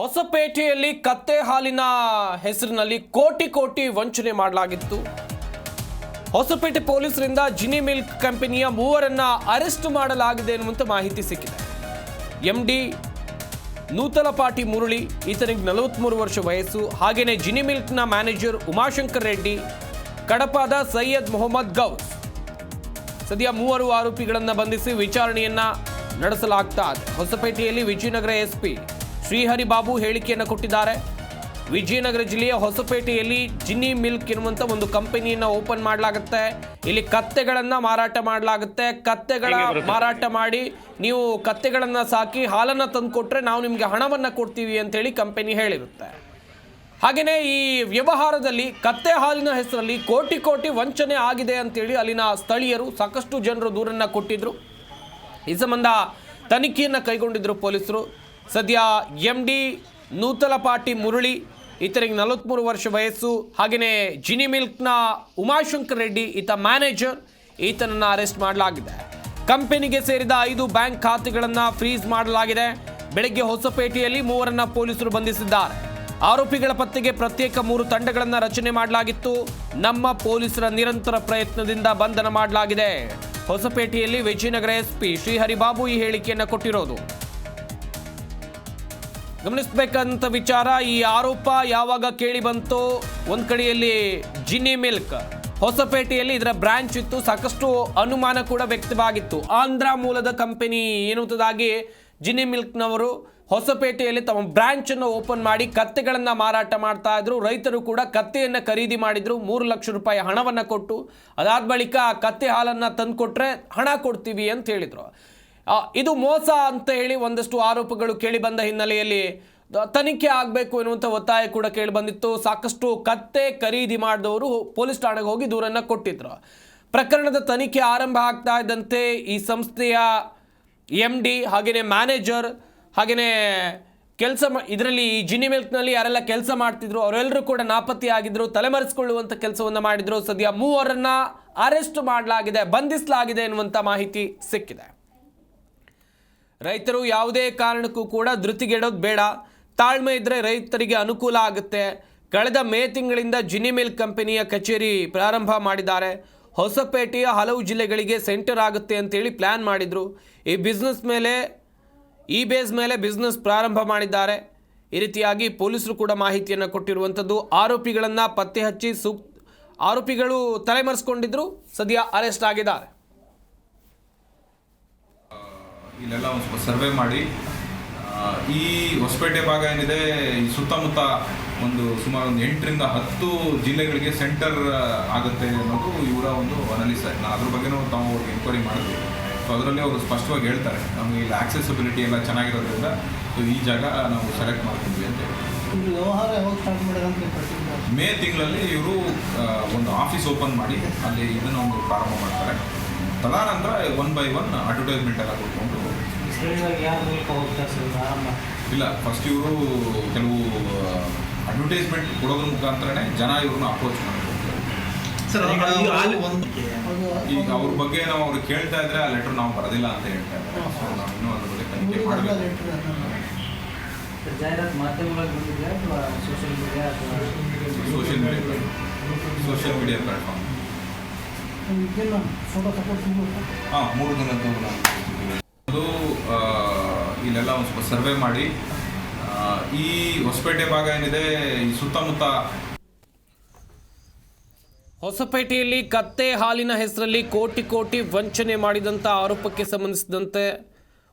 ಹೊಸಪೇಟೆಯಲ್ಲಿ ಕತ್ತೆ ಹಾಲಿನ ಹೆಸರಿನಲ್ಲಿ ಕೋಟಿ ಕೋಟಿ ವಂಚನೆ ಮಾಡಲಾಗಿತ್ತು. ಹೊಸಪೇಟೆ ಪೊಲೀಸರಿಂದ ಜಿನಿ ಮಿಲ್ಕ್ ಕಂಪನಿಯ ಮೂವರನ್ನ ಅರೆಸ್ಟ್ ಮಾಡಲಾಗಿದೆ ಎನ್ನುವಂತ ಮಾಹಿತಿ ಸಿಕ್ಕಿದೆ. ಎಂ ಡಿ ನೂತಲಪಾಟಿ ಮುರಳಿ, ಈತನಿಗೆ ನಲವತ್ತ್ಮೂರು ವರ್ಷ ವಯಸ್ಸು. ಹಾಗೆಯೇ ಜಿನಿ ಮಿಲ್ಕ್ನ ಮ್ಯಾನೇಜರ್ ಉಮಾಶಂಕರ್ ರೆಡ್ಡಿ, ಕಡಪಾದ ಸೈಯದ್ ಮೊಹಮ್ಮದ್ ಗೌಸ್. ಸದ್ಯ ಮೂವರು ಆರೋಪಿಗಳನ್ನು ಬಂಧಿಸಿ ವಿಚಾರಣೆಯನ್ನ ನಡೆಸಲಾಗ್ತಾ ಹೊಸಪೇಟೆಯಲ್ಲಿ ವಿಜಯನಗರ ಎಸ್ಪಿ ಶ್ರೀಹರಿ ಬಾಬು ಹೇಳಿಕೆಯನ್ನು ಕೊಟ್ಟಿದ್ದಾರೆ. ವಿಜಯನಗರ ಜಿಲ್ಲೆಯ ಹೊಸಪೇಟೆಯಲ್ಲಿ ಜಿನ್ನಿ ಮಿಲ್ಕ್ ಎನ್ನುವಂಥ ಒಂದು ಕಂಪನಿಯನ್ನ ಓಪನ್ ಮಾಡಲಾಗುತ್ತೆ. ಇಲ್ಲಿ ಕತ್ತೆಗಳನ್ನು ಮಾರಾಟ ಮಾಡಲಾಗುತ್ತೆ. ಕತ್ತೆಗಳ ಮಾರಾಟ ಮಾಡಿ ನೀವು ಕತ್ತೆಗಳನ್ನು ಸಾಕಿ ಹಾಲನ್ನ ತಂದು ಕೊಟ್ಟರೆ ನಾವು ನಿಮಗೆ ಹಣವನ್ನ ಕೊಡ್ತೀವಿ ಅಂತೇಳಿ ಕಂಪನಿ ಹೇಳಿರುತ್ತೆ. ಹಾಗೆಯೇ ಈ ವ್ಯವಹಾರದಲ್ಲಿ ಕತ್ತೆ ಹಾಲಿನ ಹೆಸರಲ್ಲಿ ಕೋಟಿ ಕೋಟಿ ವಂಚನೆ ಆಗಿದೆ ಅಂತೇಳಿ ಅಲ್ಲಿನ ಸ್ಥಳೀಯರು ಸಾಕಷ್ಟು ಜನರು ದೂರನ್ನ ಕೊಟ್ಟಿದ್ರು. ಈ ಸಂಬಂಧ ತನಿಖೆಯನ್ನು ಕೈಗೊಂಡಿದ್ರು ಪೊಲೀಸರು. ಸದ್ಯ ಎಂ ಡಿ ನೂತಲಪಾಟಿ ಮುರಳಿ ಈತನಿಗೆ ನಲವತ್ತ್ಮೂರು ವರ್ಷ ವಯಸ್ಸು ಹಾಗೆಯೇ ಜಿನಿ ಮಿಲ್ಕ್ನ ಉಮಾಶಂಕರ್ ರೆಡ್ಡಿ, ಈತ ಮ್ಯಾನೇಜರ್, ಈತನನ್ನು ಅರೆಸ್ಟ್ ಮಾಡಲಾಗಿದೆ. ಕಂಪನಿಗೆ ಸೇರಿದ ಐದು ಬ್ಯಾಂಕ್ ಖಾತೆಗಳನ್ನು ಫ್ರೀಸ್ ಮಾಡಲಾಗಿದೆ. ಬೆಳಗ್ಗೆ ಹೊಸಪೇಟೆಯಲ್ಲಿ ಮೂವರನ್ನ ಪೊಲೀಸರು ಬಂಧಿಸಿದ್ದಾರೆ. ಆರೋಪಿಗಳ ಪತ್ತೆಗೆ ಪ್ರತ್ಯೇಕ ಮೂರು ತಂಡಗಳನ್ನು ರಚನೆ ಮಾಡಲಾಗಿತ್ತು. ನಮ್ಮ ಪೊಲೀಸರ ನಿರಂತರ ಪ್ರಯತ್ನದಿಂದ ಬಂಧನ ಮಾಡಲಾಗಿದೆ. ಹೊಸಪೇಟೆಯಲ್ಲಿ ವಿಜಯನಗರ ಎಸ್ಪಿ ಶ್ರೀಹರಿಬಾಬು ಈ ಹೇಳಿಕೆಯನ್ನು ಕೊಟ್ಟಿರೋದು. ಗಮನಿಸಬೇಕಂತ ವಿಚಾರ, ಈ ಆರೋಪ ಯಾವಾಗ ಕೇಳಿ ಬಂತೋ ಒಂದ್ ಕಡೆಯಲ್ಲಿ ಜಿನಿ ಮಿಲ್ಕ್ ಹೊಸಪೇಟೆಯಲ್ಲಿ ಇದರ ಬ್ರಾಂಚ್ ಇತ್ತು, ಸಾಕಷ್ಟು ಅನುಮಾನ ಕೂಡ ವ್ಯಕ್ತವಾಗಿತ್ತು. ಆಂಧ್ರ ಮೂಲದ ಕಂಪನಿ ಎನ್ನುವುದಾಗಿ ಜಿನ್ನಿ ಮಿಲ್ಕ್ನವರು ಹೊಸಪೇಟೆಯಲ್ಲಿ ತಮ್ಮ ಬ್ರಾಂಚ್ ಅನ್ನು ಓಪನ್ ಮಾಡಿ ಕತ್ತೆಗಳನ್ನು ಮಾರಾಟ ಮಾಡ್ತಾ ಇದ್ರು. ರೈತರು ಕೂಡ ಕತ್ತೆಯನ್ನು ಖರೀದಿ ಮಾಡಿದ್ರು. ಮೂರು ಲಕ್ಷ ರೂಪಾಯಿ ಹಣವನ್ನ ಕೊಟ್ಟು, ಅದಾದ ಬಳಿಕ ಕತ್ತೆ ಹಾಲನ್ನ ತಂದ್ಕೊಟ್ರೆ ಹಣ ಕೊಡ್ತೀವಿ ಅಂತ ಹೇಳಿದ್ರು. ಇದು ಮೋಸ ಅಂತ ಹೇಳಿ ಒಂದಷ್ಟು ಆರೋಪಗಳು ಕೇಳಿ ಬಂದ ಹಿನ್ನೆಲೆಯಲ್ಲಿ ತನಿಖೆ ಆಗಬೇಕು ಎನ್ನುವಂಥ ಒತ್ತಾಯ ಕೂಡ ಕೇಳಿ ಬಂದಿತ್ತು. ಸಾಕಷ್ಟು ಕತ್ತೆ ಖರೀದಿ ಮಾಡಿದವರು ಪೊಲೀಸ್ ಠಾಣೆಗೆ ಹೋಗಿ ದೂರನ್ನು ಕೊಟ್ಟಿದ್ರು. ಪ್ರಕರಣದ ತನಿಖೆ ಆರಂಭ ಆಗ್ತಾ ಇದ್ದಂತೆ ಈ ಸಂಸ್ಥೆಯ ಎಂ ಡಿ ಹಾಗೆಯೇ ಮ್ಯಾನೇಜರ್ ಹಾಗೆಯೇ ಕೆಲಸ ಇದರಲ್ಲಿ ಈ ಜಿನಿ ಮಿಲ್ಕ್ನಲ್ಲಿ ಯಾರೆಲ್ಲ ಕೆಲಸ ಮಾಡ್ತಿದ್ರು ಅವರೆಲ್ಲರೂ ಕೂಡ ನಾಪತ್ತೆಯಾಗಿದ್ದರು ತಲೆಮರೆಸಿಕೊಳ್ಳುವಂಥ ಕೆಲಸವನ್ನು ಮಾಡಿದರು. ಸದ್ಯ ಮೂವರನ್ನು ಅರೆಸ್ಟ್ ಮಾಡಲಾಗಿದೆ, ಬಂಧಿಸಲಾಗಿದೆ ಎನ್ನುವಂಥ ಮಾಹಿತಿ ಸಿಕ್ಕಿದೆ. ರೈತರು ಯಾವುದೇ ಕಾರಣಕ್ಕೂ ಕೂಡ ಧೃತಿಗೆಡೋದು ಬೇಡ. ತಾಳ್ಮೆ ಇದ್ದರೆ ರೈತರಿಗೆ ಅನುಕೂಲ ಆಗುತ್ತೆ. ಕಳೆದ ಮೇ ತಿಂಗಳಿಂದ ಜಿನಿ ಮಿಲ್ ಕಂಪನಿಯ ಕಚೇರಿ ಪ್ರಾರಂಭ ಮಾಡಿದ್ದಾರೆ. ಹೊಸಪೇಟೆಯ ಹಲವು ಜಿಲ್ಲೆಗಳಿಗೆ ಸೆಂಟರ್ ಆಗುತ್ತೆ ಅಂತೇಳಿ ಪ್ಲ್ಯಾನ್ ಮಾಡಿದರು. ಈ ಬಿಸ್ನೆಸ್ ಮೇಲೆ, ಈ ಬೇಸ್ ಮೇಲೆ ಬಿಸ್ನೆಸ್ ಪ್ರಾರಂಭ ಮಾಡಿದ್ದಾರೆ. ಈ ರೀತಿಯಾಗಿ ಪೊಲೀಸರು ಕೂಡ ಮಾಹಿತಿಯನ್ನು ಕೊಟ್ಟಿರುವಂಥದ್ದು ಆರೋಪಿಗಳನ್ನು ಪತ್ತೆ ಹಚ್ಚಿ ಸೂಕ್, ಆರೋಪಿಗಳು ತಲೆಮರೆಸ್ಕೊಂಡಿದ್ರು, ಸದ್ಯ ಅರೆಸ್ಟ್ ಆಗಿದ್ದಾರೆ. ಇಲ್ಲೆಲ್ಲ ಒಂದು ಸ್ವಲ್ಪ ಸರ್ವೆ ಮಾಡಿ. ಈ ಹೊಸಪೇಟೆ ಭಾಗ ಏನಿದೆ ಈ ಸುತ್ತಮುತ್ತ ಒಂದು ಸುಮಾರು ಒಂದು ಎಂಟರಿಂದ ಹತ್ತು ಜಿಲ್ಲೆಗಳಿಗೆ ಸೆಂಟರ್ ಆಗುತ್ತೆ ಅನ್ನೋದು ಇವರ ಒಂದು ಅನಲಿಸ್. ನಾನು ಅದ್ರ ಬಗ್ಗೆನೂ ತಾವು ಅವ್ರಿಗೆ ಎನ್ಕ್ವೈರಿ ಮಾಡಿದ್ವಿ. ಸೊ ಅದರಲ್ಲಿ ಅವರು ಸ್ಪಷ್ಟವಾಗಿ ಹೇಳ್ತಾರೆ ನಮಗೆ ಇಲ್ಲಿ ಆಕ್ಸೆಸಿಬಿಲಿಟಿ ಎಲ್ಲ ಚೆನ್ನಾಗಿರೋದ್ರಿಂದ ಸೊ ಈ ಜಾಗ ನಾವು ಸೆಲೆಕ್ಟ್ ಮಾಡ್ತಿದ್ವಿ ಅಂತ ಹೇಳಿ. ಮೇ ತಿಂಗಳಲ್ಲಿ ಇವರು ಒಂದು ಆಫೀಸ್ ಓಪನ್ ಮಾಡಿ ಅಲ್ಲಿ ಇದನ್ನು ಒಂದು ಪ್ರಾರಂಭ ಮಾಡ್ತಾರೆ. ತದನಂತರ ಒನ್ ಬೈ ಒನ್ ಅಡ್ವರ್ಟೈಸ್ಮೆಂಟ್ ಎಲ್ಲ ಕೊಟ್ಕೊಂಡು ಇಲ್ಲ ಫಸ್ಟ್ ಇವರು ಕೆಲವು ಅಡ್ವರ್ಟೈಸ್ಮೆಂಟ್ ಕೊಡೋದ್ರ ಮುಖಾಂತರನೇ ಜನ ಇವ್ರನ್ನ ಅಪ್ರೋಚ್ ಮಾಡ್ತಾರೆ ಸರ್ ಈಗ ಅವ್ರ ಬಗ್ಗೆ ನಾವು ಅವ್ರು ಕೇಳ್ತಾ ಇದ್ರೆ ಆ ಲೆಟರ್ ನಾವು ಬರೋದಿಲ್ಲ ಅಂತ ಹೇಳ್ತಾ ಇದ್ದಾರೆ. ಸೊ ನಾವು ಇನ್ನೂ ಅದ್ರ ಬಗ್ಗೆ ತನಿಖೆ ಮಾಡಬೇಕು. ಜಾಹೀರಾತು ಮಾಧ್ಯಮಗಳಲ್ಲಿ ಬಂದಿದೆಯಾ ಅಥವಾ ಸೋಷಿಯಲ್ ಮೀಡಿಯಾ ಅಥವಾ social media social media platform ಹಾಂ ಮೂರು ದಿನದ್ದು ನಾವು ಅದು ಇಲ್ಲೆಲ್ಲ ಒಂದು ಸ್ವಲ್ಪ ಸರ್ವೆ ಮಾಡಿ. ಈ ಹೊಸಪೇಟೆ ಭಾಗ ಏನಿದೆ, ಈ ಸುತ್ತಮುತ್ತ. ಹೊಸಪೇಟೆಯಲ್ಲಿ ಕತ್ತೆ ಹಾಲಿನ ಹೆಸರಲ್ಲಿ ಕೋಟಿ ಕೋಟಿ ವಂಚನೆ ಮಾಡಿದಂಥ ಆರೋಪಕ್ಕೆ ಸಂಬಂಧಿಸಿದಂತೆ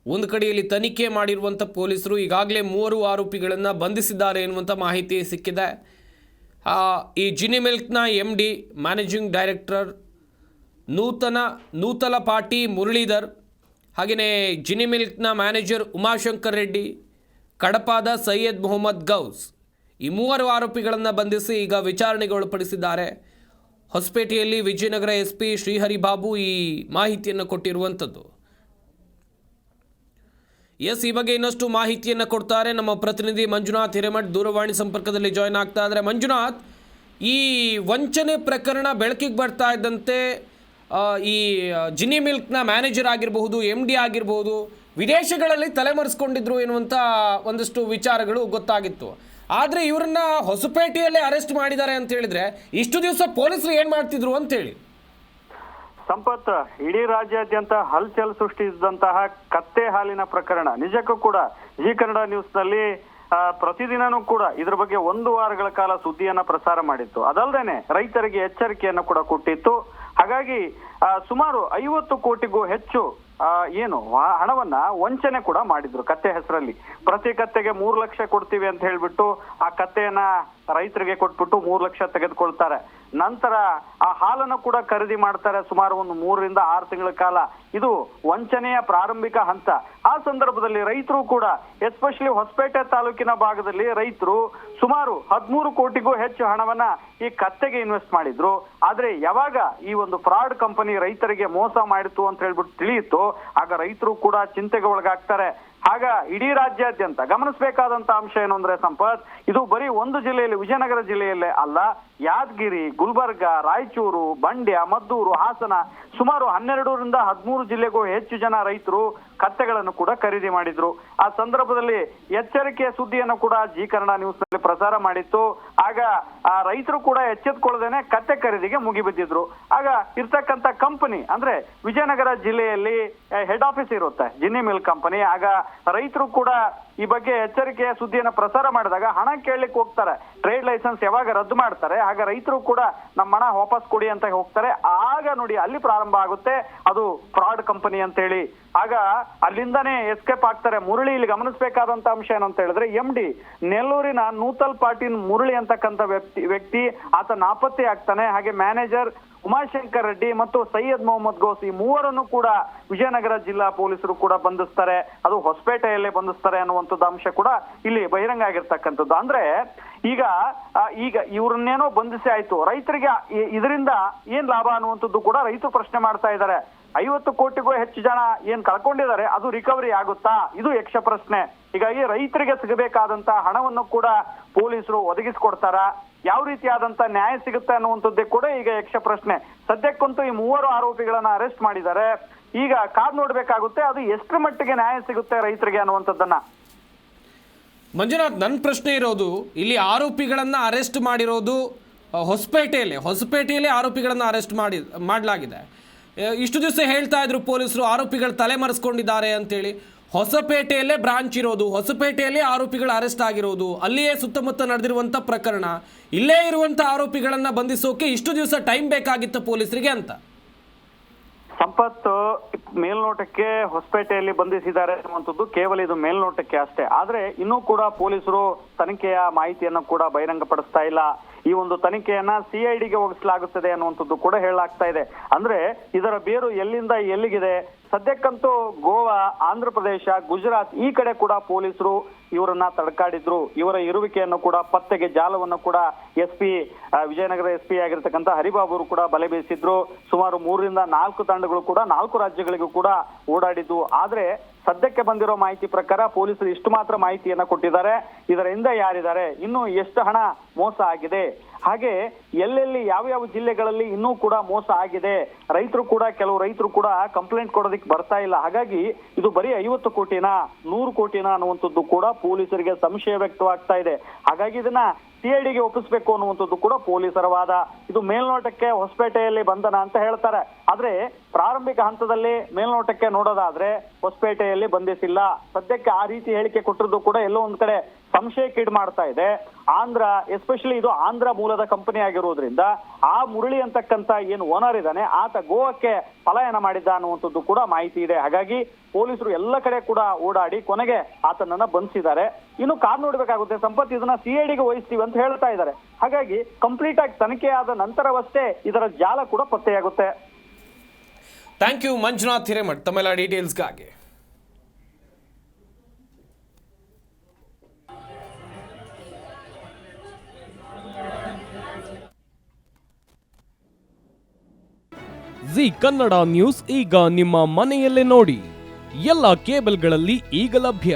ಒಂದು ಕಡೆಯಲ್ಲಿ ತನಿಖೆ ಮಾಡಿರುವಂಥ ಪೊಲೀಸರು ಈಗಾಗಲೇ ಮೂವರು ಆರೋಪಿಗಳನ್ನು ಬಂಧಿಸಿದ್ದಾರೆ ಎನ್ನುವಂಥ ಮಾಹಿತಿ ಸಿಕ್ಕಿದೆ. ಈ ಜಿನಿ ಮಿಲ್ಕ್ನ ಎಂ ಡಿ ಮ್ಯಾನೇಜಿಂಗ್ ಡೈರೆಕ್ಟರ್ ನೂತನ ನೂತಲ ಪಾಟಿ ಮುರಳೀಧರ್ ಹಾಗೆಯೇ ಜಿನಿ ಮಿಲ್ಕ್ನ ಮ್ಯಾನೇಜರ್ ಉಮಾಶಂಕರ್ ರೆಡ್ಡಿ, ಕಡಪಾದ ಸೈಯದ್ ಮೊಹಮ್ಮದ್ ಗೌಸ್ ಈ ಮೂವರು ಆರೋಪಿಗಳನ್ನು ಬಂಧಿಸಿ ಈಗ ವಿಚಾರಣೆಗೆ ಒಳಪಡಿಸಿದ್ದಾರೆ. ಹೊಸಪೇಟೆಯಲ್ಲಿ ವಿಜಯನಗರ ಎಸ್ ಪಿ ಶ್ರೀಹರಿ ಬಾಬು ಈ ಮಾಹಿತಿಯನ್ನು ಕೊಟ್ಟಿರುವಂಥದ್ದು. ಎಸ್, ಈ ಬಗ್ಗೆ ಇನ್ನಷ್ಟು ಮಾಹಿತಿಯನ್ನು ಕೊಡ್ತಾರೆ ನಮ್ಮ ಪ್ರತಿನಿಧಿ ಮಂಜುನಾಥ್ ಹಿರೇಮಠ್ ದೂರವಾಣಿ ಸಂಪರ್ಕದಲ್ಲಿ ಜಾಯ್ನ್ ಆಗ್ತಾ ಇದ್ದಾರೆ. ಮಂಜುನಾಥ್, ಈ ವಂಚನೆ ಪ್ರಕರಣ ಬೆಳಕಿಗೆ ಬರ್ತಾ ಇದ್ದಂತೆ ಈ ಜಿನಿ ಮಿಲ್ಕ್ನ ಮ್ಯಾನೇಜರ್ ಆಗಿರಬಹುದು ಎಂ ಡಿ ಆಗಿರಬಹುದು ವಿದೇಶಗಳಲ್ಲಿ ತಲೆಮರೆಸ್ಕೊಂಡಿದ್ರು ಎನ್ನುವಂಥ ಒಂದಷ್ಟು ವಿಚಾರಗಳು ಗೊತ್ತಾಗಿತ್ತು. ಆದರೆ ಇವರನ್ನ ಹೊಸಪೇಟೆಯಲ್ಲೇ ಅರೆಸ್ಟ್ ಮಾಡಿದ್ದಾರೆ ಅಂತ ಹೇಳಿದ್ರೆ ಇಷ್ಟು ದಿವಸ ಪೊಲೀಸರು ಏನು ಮಾಡ್ತಿದ್ರು ಅಂತೇಳಿ? ಸಂಪತ್ ಇಡೀ ರಾಜ್ಯಾದ್ಯಂತ ಹಲ್ಚಲ್ ಸೃಷ್ಟಿಸಿದಂತಹ ಕತ್ತೆ ಹಾಲಿನ ಪ್ರಕರಣ. ನಿಜಕ್ಕೂ ಕೂಡ ಈ ಕನ್ನಡ ನ್ಯೂಸ್ನಲ್ಲಿ ಆ, ಪ್ರತಿದಿನನೂ ಕೂಡ ಇದ್ರ ಬಗ್ಗೆ ಒಂದು ವಾರಗಳ ಕಾಲ ಸುದ್ದಿಯನ್ನ ಪ್ರಸಾರ ಮಾಡಿತ್ತು. ಅದಲ್ಲದೇನೆ ರೈತರಿಗೆ ಎಚ್ಚರಿಕೆಯನ್ನು ಕೂಡ ಕೊಟ್ಟಿತ್ತು. ಹಾಗಾಗಿ ಸುಮಾರು ಐವತ್ತು ಕೋಟಿಗೂ ಹೆಚ್ಚು ಏನು ಹಣವನ್ನ ವಂಚನೆ ಕೂಡ ಮಾಡಿದ್ರು ಕತ್ತೆ ಹೆಸರಲ್ಲಿ. ಪ್ರತಿ ಕತ್ತೆಗೆ ಮೂರು ಲಕ್ಷ ಕೊಡ್ತೀವಿ ಅಂತ ಹೇಳ್ಬಿಟ್ಟು ಆ ಕತ್ತೆಯನ್ನ ರೈತರಿಗೆ ಕೊಟ್ಬಿಟ್ಟು ಮೂರು ಲಕ್ಷ ತೆಗೆದುಕೊಳ್ತಾರೆ. ನಂತರ ಆ ಹಾಲನ್ನು ಕೂಡ ಖರೀದಿ ಮಾಡ್ತಾರೆ ಸುಮಾರು ಒಂದು ಮೂರರಿಂದ ಆರು ತಿಂಗಳ ಕಾಲ. ಇದು ವಂಚನೆಯ ಪ್ರಾರಂಭಿಕ ಹಂತ. ಆ ಸಂದರ್ಭದಲ್ಲಿ ರೈತರು ಕೂಡ ಎಸ್ಪೆಷಲಿ ಹೊಸಪೇಟೆ ತಾಲೂಕಿನ ಭಾಗದಲ್ಲಿ ರೈತರು ಸುಮಾರು ಹದಿಮೂರು ಕೋಟಿಗೂ ಹೆಚ್ಚು ಹಣವನ್ನ ಈ ಕತ್ತೆಗೆ ಇನ್ವೆಸ್ಟ್ ಮಾಡಿದ್ರು. ಆದ್ರೆ ಯಾವಾಗ ಈ ಒಂದು ಫ್ರಾಡ್ ಕಂಪನಿ ರೈತರಿಗೆ ಮೋಸ ಮಾಡಿತು ಅಂತ ಹೇಳ್ಬಿಟ್ಟು ತಿಳಿಯಿತು, ಆಗ ರೈತರು ಕೂಡ ಚಿಂತೆಗೆ ಒಳಗಾಗ್ತಾರೆ. ಆಗ ಇಡೀ ರಾಜ್ಯಾದ್ಯಂತ ಗಮನಿಸಬೇಕಾದಂತ ಅಂಶ ಏನು ಅಂದ್ರೆ ಸಂಪತ್, ಇದು ಬರೀ ಒಂದು ಜಿಲ್ಲೆಯಲ್ಲಿ, ವಿಜಯನಗರ ಜಿಲ್ಲೆಯಲ್ಲೇ ಅಲ್ಲ, ಯಾದಗಿರಿ, ಗುಲ್ಬರ್ಗ, ರಾಯಚೂರು, ಬಂಡ್ಯ, ಮದ್ದೂರು, ಹಾಸನ ಸುಮಾರು ಹನ್ನೆರಡರಿಂದ ಹದಿಮೂರು ಜಿಲ್ಲೆಗೂ ಹೆಚ್ಚು ಜನ ರೈತರು ಕತ್ತೆಗಳನ್ನು ಕೂಡ ಖರೀದಿ ಮಾಡಿದ್ರು. ಆ ಸಂದರ್ಭದಲ್ಲಿ ಎಚ್ಚರಿಕೆಯ ಸುದ್ದಿಯನ್ನು ಕೂಡ ಜಿ ಕನ್ನಡ ನ್ಯೂಸ್ನಲ್ಲಿ ಪ್ರಸಾರ ಮಾಡಿತ್ತು. ಆಗ ಆ ರೈತರು ಕೂಡ ಎಚ್ಚೆತ್ಕೊಳ್ಳದೇನೆ ಕತ್ತೆ ಖರೀದಿಗೆ ಮುಗಿಬಿದ್ದಿದ್ರು. ಆಗ ಇರ್ತಕ್ಕಂತ ಕಂಪನಿ ಅಂದ್ರೆ ವಿಜಯನಗರ ಜಿಲ್ಲೆಯಲ್ಲಿ ಹೆಡ್ ಆಫೀಸ್ ಇರುತ್ತೆ ಜಿನ್ನಿ ಮಿಲ್ ಕಂಪನಿ ಆಗ ರೈತರು ಕೂಡ ಈ ಬಗ್ಗೆ ಎಚ್ಚರಿಕೆಯ ಸುದ್ದಿಯನ್ನು ಪ್ರಸಾರ ಮಾಡಿದಾಗ ಹಣ ಕೇಳಲಿಕ್ಕೆ ಹೋಗ್ತಾರೆ. ಟ್ರೇಡ್ ಲೈಸೆನ್ಸ್ ಯಾವಾಗ ರದ್ದು ಮಾಡ್ತಾರೆ, ಆಗ ರೈತರು ಕೂಡ ನಮ್ಮ ಹಣ ವಾಪಸ್ ಕೊಡಿ ಅಂತ ಹೋಗ್ತಾರೆ. ಆಗ ನೋಡಿ ಅಲ್ಲಿ ಪ್ರಾರಂಭ ಆಗುತ್ತೆ. ಅದು ಫ್ರಾಡ್ ಕಂಪನಿ ಅಂತ ಹೇಳಿ ಆಗ ಅಲ್ಲಿಂದನೇ ಎಸ್ಕೇಪ್ ಆಗ್ತಾರೆ. ಮುರಳಿ ಇಲ್ಲಿ ಗಮನಿಸಬೇಕಾದಂತ ಅಂಶ ಏನಂತ ಹೇಳಿದ್ರೆ ಎಂ ಡಿ ನೆಲ್ಲೂರಿನ ನೂತಲ್ ಪಾಟೀಲ್ ಮುರಳಿ ಅಂತಕ್ಕಂಥ ವ್ಯಕ್ತಿ ವ್ಯಕ್ತಿ ಆತ ನಾಪತ್ತೆ ಆಗ್ತಾನೆ. ಹಾಗೆ ಮ್ಯಾನೇಜರ್ ಉಮಾಶಂಕರ್ ರೆಡ್ಡಿ ಮತ್ತು ಸೈಯದ್ ಮೊಹಮ್ಮದ್ ಗೋಸ್ ಈ ಮೂವರನ್ನು ಕೂಡ ವಿಜಯನಗರ ಜಿಲ್ಲಾ ಪೊಲೀಸರು ಕೂಡ ಬಂಧಿಸ್ತಾರೆ. ಅದು ಹೊಸಪೇಟೆಯಲ್ಲೇ ಬಂಧಿಸ್ತಾರೆ ಅನ್ನುವಂಥದ್ದು ಅಂಶ ಕೂಡ ಇಲ್ಲಿ ಬಹಿರಂಗ ಆಗಿರ್ತಕ್ಕಂಥದ್ದು. ಅಂದ್ರೆ ಈಗ ಈಗ ಇವ್ರನ್ನೇನೋ ಬಂಧಿಸಿ ಆಯ್ತು. ರೈತರಿಗೆ ಇದರಿಂದ ಏನ್ ಲಾಭ ಅನ್ನುವಂಥದ್ದು ಕೂಡ ರೈತರು ಪ್ರಶ್ನೆ ಮಾಡ್ತಾ ಇದ್ದಾರೆ. ಐವತ್ತು ಕೋಟಿಗೂ ಹೆಚ್ಚು ಜನ ಏನ್ ಕಳ್ಕೊಂಡಿದ್ದಾರೆ, ಅದು ರಿಕವರಿ ಆಗುತ್ತಾ? ಇದು ಯಕ್ಷ ಪ್ರಶ್ನೆ. ಹೀಗಾಗಿ ರೈತರಿಗೆ ಸಿಗಬೇಕಾದಂತ ಹಣವನ್ನು ಕೂಡ ಪೊಲೀಸರು ಒದಗಿಸ್ಕೊಡ್ತಾರ? ಯಾವ ರೀತಿಯಾದಂತ ನ್ಯಾಯ ಸಿಗುತ್ತೆ ಅನ್ನುವಂಥದ್ದೇ ಕೂಡ ಈಗ ಯಕ್ಷ ಪ್ರಶ್ನೆ. ಸದ್ಯಕ್ಕಂತೂ ಈ ಮೂವರು ಆರೋಪಿಗಳನ್ನ ಅರೆಸ್ಟ್ ಮಾಡಿದ್ದಾರೆ. ಈಗ ಕಾದ್ ನೋಡ್ಬೇಕಾಗುತ್ತೆ, ಅದು ಎಷ್ಟು ಮಟ್ಟಿಗೆ ನ್ಯಾಯ ಸಿಗುತ್ತೆ ರೈತರಿಗೆ ಅನ್ನುವಂಥದ್ದನ್ನ. ಮಂಜುನಾಥ್ ನನ್ನ ಪ್ರಶ್ನೆ ಇರೋದು, ಇಲ್ಲಿ ಆರೋಪಿಗಳನ್ನು ಅರೆಸ್ಟ್ ಮಾಡಿರೋದು ಹೊಸಪೇಟೆಯಲ್ಲಿ ಹೊಸಪೇಟೆಯಲ್ಲಿ ಆರೋಪಿಗಳನ್ನು ಅರೆಸ್ಟ್ ಮಾಡಿ, ಮಾಡಲಾಗಿದೆ. ಇಷ್ಟು ದಿವಸ ಹೇಳ್ತಾ ಇದ್ರು ಪೊಲೀಸರು, ಆರೋಪಿಗಳು ತಲೆಮರೆಸ್ಕೊಂಡಿದ್ದಾರೆ ಅಂತೇಳಿ. ಹೊಸಪೇಟೆಯಲ್ಲೇ ಬ್ರಾಂಚ್ ಇರೋದು, ಹೊಸಪೇಟೆಯಲ್ಲಿ ಆರೋಪಿಗಳು ಅರೆಸ್ಟ್ ಆಗಿರೋದು, ಅಲ್ಲಿಯೇ ಸುತ್ತಮುತ್ತ ನಡೆದಿರುವಂಥ ಪ್ರಕರಣ, ಇಲ್ಲೇ ಇರುವಂಥ ಆರೋಪಿಗಳನ್ನು ಬಂಧಿಸೋಕೆ ಇಷ್ಟು ದಿವಸ ಟೈಮ್ ಬೇಕಾಗಿತ್ತು ಪೊಲೀಸರಿಗೆ ಅಂತ. ಸಂಪತ್ ಮೇಲ್ನೋಟಕ್ಕೆ ಹೊಸಪೇಟೆಯಲ್ಲಿ ಬಂಧಿಸಿದ್ದಾರೆ ಅನ್ನುವಂಥದ್ದು ಕೇವಲ ಇದು ಮೇಲ್ನೋಟಕ್ಕೆ ಅಷ್ಟೇ. ಆದ್ರೆ ಇನ್ನೂ ಕೂಡ ಪೊಲೀಸರು ತನಿಖೆಯ ಮಾಹಿತಿಯನ್ನು ಕೂಡ ಬಹಿರಂಗಪಡಿಸ್ತಾ ಇಲ್ಲ. ಈ ಒಂದು ತನಿಖೆಯನ್ನ ಸಿಐಡಿಗೆ ಹೋಗಿಸಲಾಗುತ್ತದೆ ಅನ್ನುವಂಥದ್ದು ಕೂಡ ಹೇಳಲಾಗ್ತಾ ಇದೆ. ಅಂದ್ರೆ ಇದರ ಬೇರು ಎಲ್ಲಿಂದ ಎಲ್ಲಿಗಿದೆ? ಸದ್ಯಕ್ಕಂತೂ ಗೋವಾ ಆಂಧ್ರ ಪ್ರದೇಶ ಗುಜರಾತ್ ಈ ಕಡೆ ಕೂಡ ಪೊಲೀಸರು ಇವರನ್ನ ತಡ್ಕಾಡಿದ್ರು. ಇವರ ಇರುವಿಕೆಯನ್ನು ಕೂಡ, ಪತ್ತೆಗೆ ಜಾಲವನ್ನು ಕೂಡ S P Vijayanagara S P ಆಗಿರ್ತಕ್ಕಂಥ ಹರಿಬಾಬು ಕೂಡ ಬಲೆ ಬೀಸಿದ್ರು. ಸುಮಾರು ಮೂರರಿಂದ ನಾಲ್ಕು ತಂಡಗಳು ಕೂಡ ನಾಲ್ಕು ರಾಜ್ಯಗಳಿಗೂ ಕೂಡ ಓಡಾಡಿದ್ದು. ಆದ್ರೆ ಸದ್ಯಕ್ಕೆ ಬಂದಿರೋ ಮಾಹಿತಿ ಪ್ರಕಾರ ಪೊಲೀಸರು ಇಷ್ಟು ಮಾತ್ರ ಮಾಹಿತಿಯನ್ನ ಕೊಟ್ಟಿದ್ದಾರೆ. ಇದರ ಹಿಂದೆ ಯಾರಿದ್ದಾರೆ? ಇನ್ನು ಎಷ್ಟು ಹಣ ಮೋಸ ಆಗಿದೆ? ಹಾಗೆ ಎಲ್ಲೆಲ್ಲಿ ಯಾವ ಯಾವ ಜಿಲ್ಲೆಗಳಲ್ಲಿ ಇನ್ನೂ ಕೂಡ ಮೋಸ ಆಗಿದೆ? ರೈತರು ಕೂಡ, ಕೆಲವು ರೈತರು ಕೂಡ ಕಂಪ್ಲೇಂಟ್ ಕೊಡೋದಕ್ಕೆ ಬರ್ತಾ ಇಲ್ಲ. ಹಾಗಾಗಿ ಇದು ಬರೀ ಐವತ್ತು ಕೋಟಿನ, ನೂರು ಕೋಟಿನ ಅನ್ನುವಂಥದ್ದು ಕೂಡ ಪೊಲೀಸರಿಗೆ ಸಂಶಯ ವ್ಯಕ್ತವಾಗ್ತಾ ಇದೆ. ಹಾಗಾಗಿ ಇದನ್ನ ಸಿಐಡಿಗೆ ಒಪ್ಪಿಸಬೇಕು ಅನ್ನುವಂಥದ್ದು ಕೂಡ ಪೊಲೀಸರ ವಾದ ಇದು ಮೇಲ್ನೋಟಕ್ಕೆ ಹೊಸಪೇಟೆಯಲ್ಲಿ ಬಂಧನ ಅಂತ ಹೇಳ್ತಾರೆ. ಆದ್ರೆ ಪ್ರಾರಂಭಿಕ ಹಂತದಲ್ಲಿ ಮೇಲ್ನೋಟಕ್ಕೆ ನೋಡೋದಾದ್ರೆ ಹೊಸಪೇಟೆಯಲ್ಲಿ ಬಂಧಿಸಿಲ್ಲ. ಸದ್ಯಕ್ಕೆ ಆ ರೀತಿ ಹೇಳಿಕೆ ಕೊಟ್ಟಿರೋದು ಕೂಡ ಎಲ್ಲೋ ಒಂದ್ ಕಡೆ ಸಂಶಯಕ್ಕೀಡು ಮಾಡ್ತಾ ಇದೆ. ಆಂಧ್ರ, ಎಸ್ಪೆಷಲಿ ಇದು ಆಂಧ್ರ ಮೂಲದ ಕಂಪನಿ ಆಗಿರೋದ್ರಿಂದ ಆ ಮುರಳಿ ಅಂತಕ್ಕಂತ ಏನು ಓನರ್ ಇದ್ದಾನೆ, ಆತ ಗೋವಾಕ್ಕೆ ಪಲಾಯನ ಮಾಡಿದ್ದ ಅನ್ನುವಂಥದ್ದು ಕೂಡ ಮಾಹಿತಿ ಇದೆ. ಹಾಗಾಗಿ ಪೊಲೀಸರು ಎಲ್ಲ ಕಡೆ ಕೂಡ ಓಡಾಡಿ ಕೊನೆಗೆ ಆತನನ್ನ ಬಂಧಿಸಿದ್ದಾರೆ. ಇನ್ನು ಕಾರ್ ನೋಡ್ಬೇಕಾಗುತ್ತೆ. ಸಂಪತ್ ಇದನ್ನ ಡಿಗೆ ವಹಿಸ್ತೀವಿ ಅಂತ ಹೇಳ್ತಾ ಇದ್ದಾರೆ. ಹಾಗಾಗಿ ಕಂಪ್ಲೀಟ್ ಆಗಿ ತನಿಖೆ ಆದ ನಂತರವಷ್ಟೇ ಇದರ ಜಾಲ ಕೂಡ ಪತ್ತೆಯಾಗುತ್ತೆ. Thank you Manjunath Hiremath. ತಮ್ಮೆಲ್ಲ ಡೀಟೇಲ್ಸ್ಗಾಗಿ ಜಿ ಕನ್ನಡ ನ್ಯೂಸ್ ಈಗ ನಿಮ್ಮ ಮನೆಯಲ್ಲೇ ನೋಡಿ. ಎಲ್ಲ ಕೇಬಲ್ಗಳಲ್ಲಿ ಈಗ ಲಭ್ಯ.